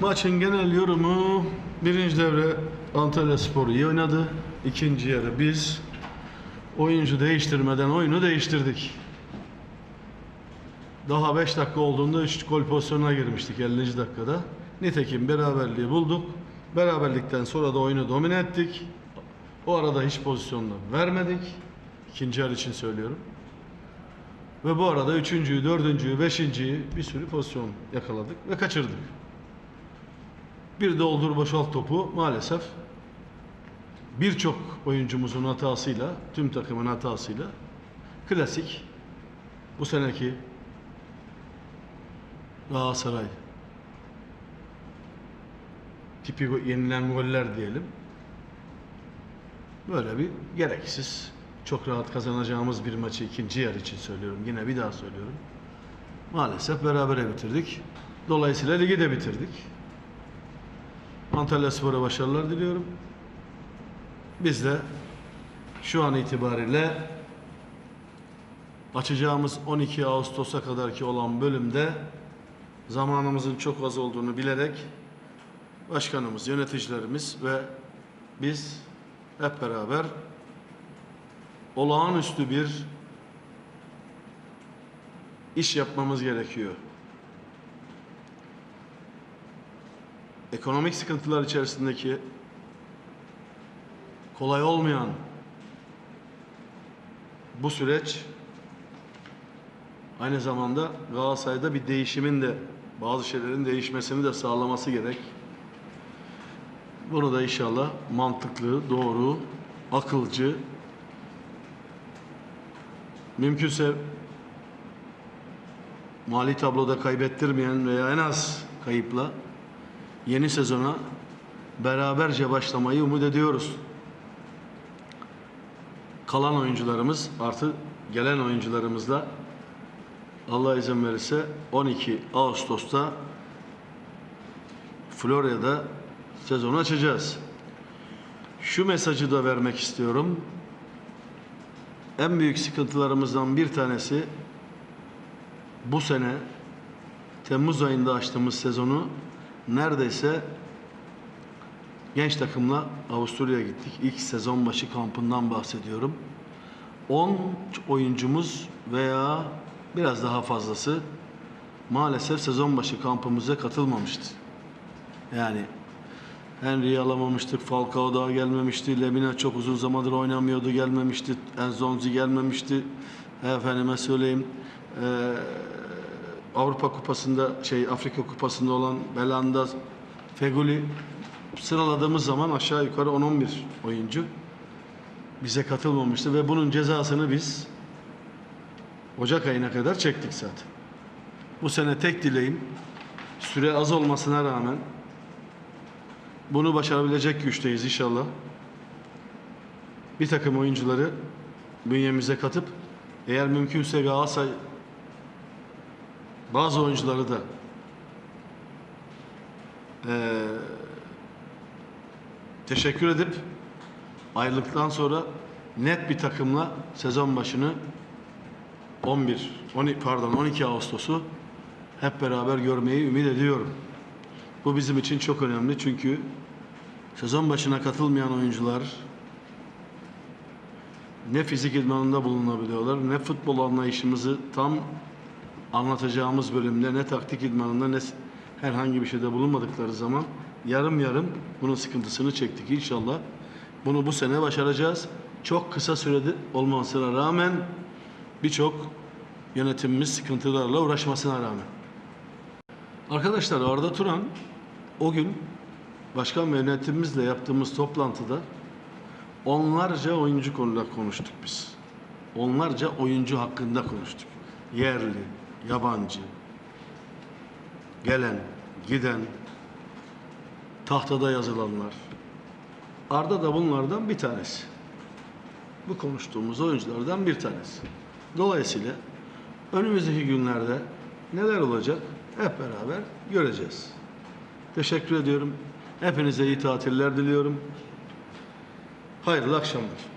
Maçın genel yorumu birinci devre Antalya Spor iyi oynadı. İkinci yarı biz oyuncu değiştirmeden oyunu değiştirdik. Daha 5 dakika olduğunda 3 gol pozisyonuna girmiştik 50. dakikada. Nitekim beraberliği bulduk. Beraberlikten sonra da oyunu domine ettik. O arada hiç pozisyonda vermedik. İkinci yarı için söylüyorum. Ve bu arada üçüncüyü, dördüncüyü, beşinciyi bir sürü pozisyon yakaladık ve kaçırdık. Bir doldur boşalt topu maalesef birçok oyuncumuzun hatasıyla, tüm takımın hatasıyla klasik bu seneki Galatasaray tipi yenilen goller diyelim. Böyle bir gereksiz, çok rahat kazanacağımız bir maçı ikinci yarı için söylüyorum. Yine bir daha söylüyorum. Maalesef berabere bitirdik. Dolayısıyla ligi de bitirdik. Antalya Spor'a başarılar diliyorum. Biz de şu an itibariyle açacağımız 12 Ağustos'a kadarki olan bölümde zamanımızın çok az olduğunu bilerek başkanımız, yöneticilerimiz ve biz hep beraber olağanüstü bir iş yapmamız gerekiyor. Ekonomik sıkıntılar içerisindeki kolay olmayan bu süreç aynı zamanda Galatasaray'da bir değişimin de bazı şeylerin değişmesini de sağlaması gerek. Bunu da inşallah mantıklı, doğru, akılcı, mümkünse mali tabloda kaybettirmeyen veya en az kayıpla yeni sezona beraberce başlamayı umut ediyoruz. Kalan oyuncularımız artı gelen oyuncularımızla Allah izin verirse 12 Ağustos'ta Florya'da sezonu açacağız. Şu mesajı da vermek istiyorum. En büyük sıkıntılarımızdan bir tanesi bu sene Temmuz ayında açtığımız sezonu neredeyse genç takımla Avusturya'ya gittik. İlk sezon başı kampından bahsediyorum. 10 oyuncumuz veya biraz daha fazlası maalesef sezon başı kampımıza katılmamıştı. Yani Henry'i alamamıştık, Falcao daha gelmemişti, Lemina çok uzun zamandır oynamıyordu, gelmemişti, Enzonzi gelmemişti. Efendime söyleyeyim, eee, Avrupa Kupası'nda, şey Afrika Kupası'nda olan Belanda, Feguli sıraladığımız zaman aşağı yukarı 10-11 oyuncu bize katılmamıştı ve bunun cezasını biz Ocak ayına kadar çektik zaten. Bu sene tek dileğim süre az olmasına rağmen bunu başarabilecek güçteyiz inşallah. Bir takım oyuncuları bünyemize katıp eğer mümkünse Galatasaray bazı oyuncuları da eee, teşekkür edip ayrılıktan sonra net bir takımla sezon başını 11 12 pardon 12 Ağustos'u hep beraber görmeyi ümit ediyorum. Bu bizim için çok önemli çünkü sezon başına katılmayan oyuncular ne fizik idmanında bulunabiliyorlar ne futbol anlayışımızı tam anlatacağımız bölümde ne taktik idmanında ne herhangi bir şeyde bulunmadıkları zaman yarım yarım bunun sıkıntısını çektik inşallah. Bunu bu sene başaracağız. Çok kısa sürede olmasına rağmen birçok yönetimimiz sıkıntılarla uğraşmasına rağmen. Arkadaşlar Arda Turan o gün başkan ve yönetimimizle yaptığımız toplantıda onlarca oyuncu konuda konuştuk biz. Onlarca oyuncu hakkında konuştuk. Yerli, yabancı, gelen, giden, tahtada yazılanlar. Arda da bunlardan bir tanesi. Bu konuştuğumuz oyunculardan bir tanesi. Dolayısıyla önümüzdeki günlerde neler olacak hep beraber göreceğiz. Teşekkür ediyorum. Hepinize iyi tatiller diliyorum. Hayırlı akşamlar.